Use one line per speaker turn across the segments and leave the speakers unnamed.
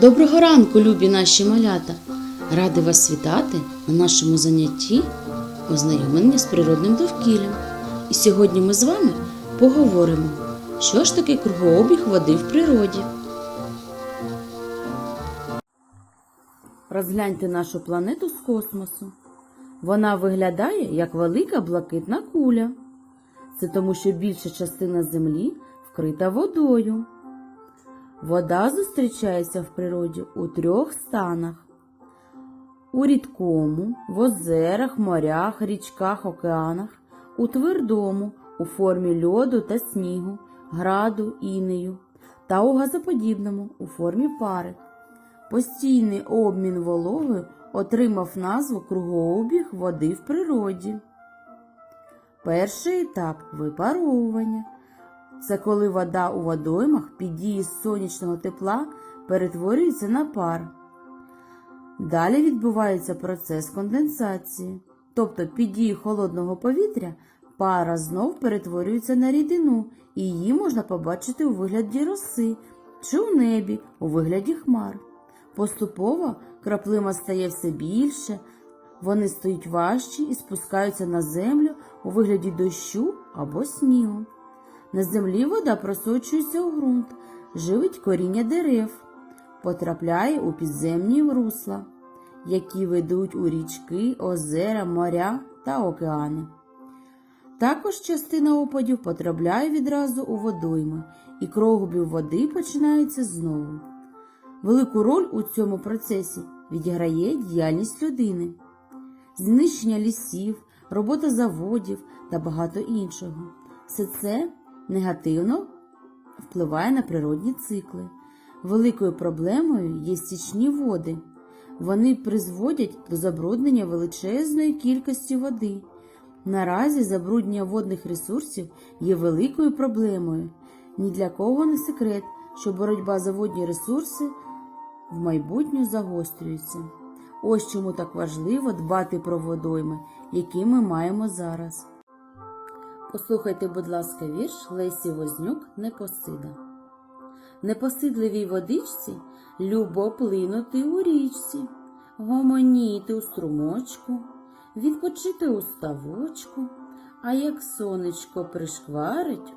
Доброго ранку, любі наші малята! Ради вас вітати на нашому занятті ознайомлення з природним довкіллям. І сьогодні ми з вами поговоримо, що ж таке кругообіг води в природі. Розгляньте нашу планету з космосу. Вона виглядає як велика блакитна куля. Це тому, що більша частина Землі вкрита водою. Вода зустрічається в природі у трьох станах: у рідкому, в озерах, морях, річках, океанах, у твердому, у формі льоду та снігу, граду, інею, та у газоподібному у формі пари. Постійний обмін вологою отримав назву кругообіг води в природі. Перший етап випаровування. Це коли вода у водоймах під дією сонячного тепла перетворюється на пар. Далі відбувається процес конденсації, тобто під дією холодного повітря пара знов перетворюється на рідину, і її можна побачити у вигляді роси чи у небі у вигляді хмар. Поступово краплима стає все більше, вони стають важчі і спускаються на землю у вигляді дощу або снігу. На землі вода просочується у ґрунт, живить коріння дерев, потрапляє у підземні русла, які ведуть у річки, озера, моря та океани. Також частина опадів потрапляє відразу у водойми, і кругобіг води починається знову. Велику роль у цьому процесі відіграє діяльність людини, знищення лісів, робота заводів та багато іншого. Все це негативно впливає на природні цикли. Великою проблемою є стічні води. Вони призводять до забруднення величезної кількості води. Наразі забруднення водних ресурсів є великою проблемою. Ні для кого не секрет, що боротьба за водні ресурси в майбутню загострюється. Ось чому так важливо дбати про водойми, які ми маємо зараз. Послухайте, будь ласка, вірш Лесі Вознюк Непосида. Непосидливій водичці любо плинути у річці, гомоніти у струмочку, відпочити у ставочку, а як сонечко пришкварить,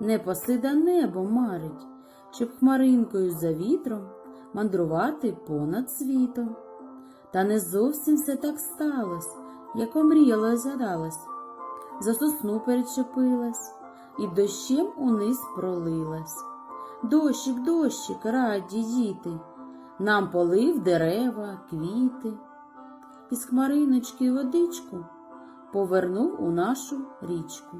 непосида небо марить, щоб хмаринкою за вітром мандрувати понад світом. Та не зовсім все так сталось, як омріяла і згадалась за сосну перечепилась і дощем униз пролилась. Дощик, дощик, раді діти, нам полив дерева, квіти, із хмариночки водичку повернув у нашу річку.